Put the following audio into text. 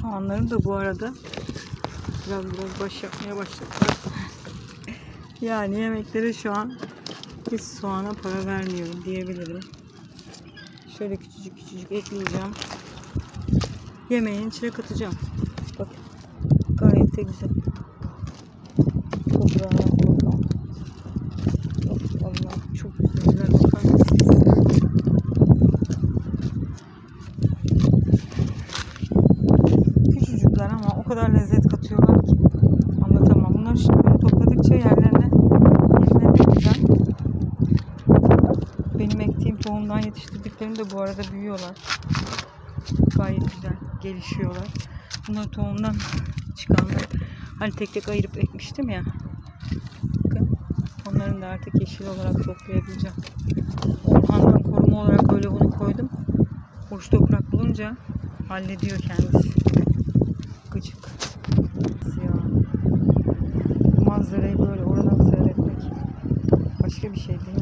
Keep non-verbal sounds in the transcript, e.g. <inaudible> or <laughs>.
Soğanlarım da bu arada biraz biraz baş yapmaya başladılar. <laughs> yani yemeklere şu an hiç soğana para vermiyorum diyebilirim. Şöyle küçücük küçücük ekleyeceğim. Yemeğin içine katacağım. Bak gayet de güzel. Kadar lezzet katıyorlar ki anlatamam. Bunları şimdi böyle topladıkça yerlerine güzel. Benim ektiğim tohumdan yetiştirdiklerim de bu arada büyüyorlar. Gayet güzel gelişiyorlar. Bunlar tohumdan çıkanlar. Hani tek tek ayırıp ekmiştim ya. Bakın. Onların da artık yeşil olarak toplayabileceğim. Orhan'dan koruma olarak böyle bunu koydum. Boş toprak bulunca hallediyor kendisi. Gıcık. Ya. Bu manzarayı böyle oradan seyretmek başka bir şey değil.